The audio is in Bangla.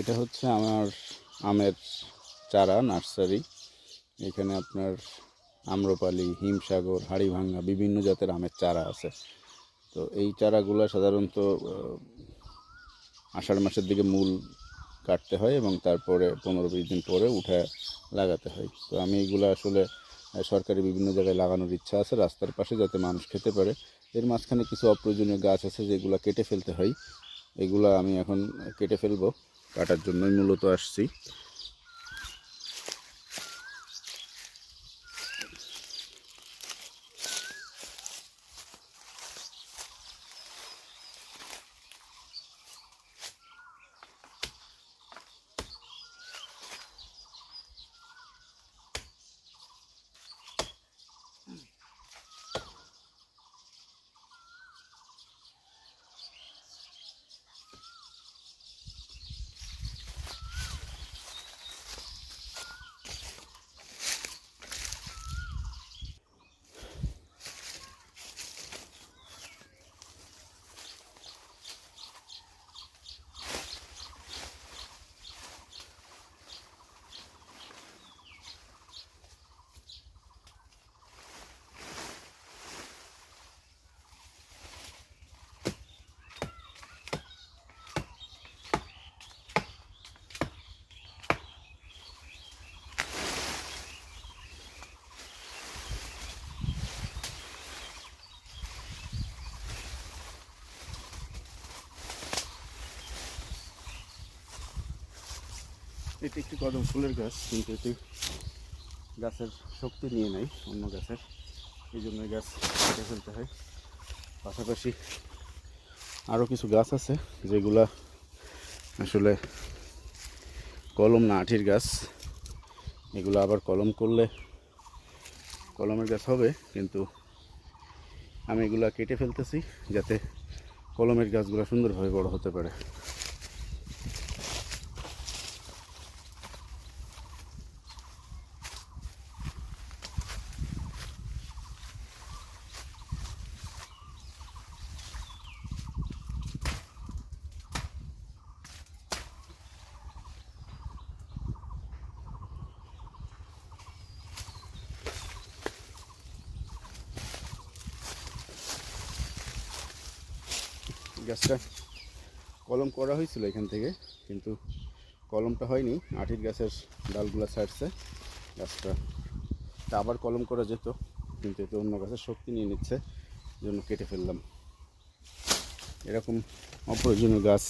এটা হচ্ছে আমার আমের চারা, নার্সারি। এখানে আপনার আম্রপালি, হিমসাগর, হাড়িভাঙ্গা, বিভিন্ন জাতের আমের চারা আছে। তো এই চারাগুলো সাধারণত আষাঢ় মাসের দিকে মূল কাটতে হয় এবং তারপরে পনেরো বিশ দিন পরে উঠে লাগাতে হয়। তো আমি এইগুলো আসলে সরকারি বিভিন্ন জায়গায় লাগানোর ইচ্ছা আছে রাস্তার পাশে যাতে মানুষ খেতে পারে। এর মাঝখানে কিছু অপ্রয়োজনীয় গাছ আছে যেগুলো কেটে ফেলতে হয়। এগুলো আমি এখন কেটে ফেলব। কাটার জন্যই মূলত আসছি। এটি একটি কদম ফুলের গাছ, কিন্তু এটি গাছের শক্তি নিয়ে নেয় অন্য গাছের। এই জন্য গাছ কেটে ফেলতে হয়। পাশাপাশি আরও কিছু গাছ আছে, যেগুলা আসলে কলম না, আঠির গাছ। এগুলো আবার কলম করলে কলমের গাছ হবে, কিন্তু আমি এগুলা কেটে ফেলতেছি, যাতে কলমের গাছগুলো সুন্দরভাবে বড় হতে পারে। গাছটা কলম করা হয়েছিল এখান থেকে, কিন্তু কলমটা হয়নি। আঠির গাছের ডালগুলা ছাড়ছে, গাছটা তা আবার কলম করা যেত, কিন্তু এতে অন্য গাছের শক্তি নিয়ে নিচ্ছে জন্য কেটে ফেললাম। এরকম অপ্রয়োজনীয় গাছ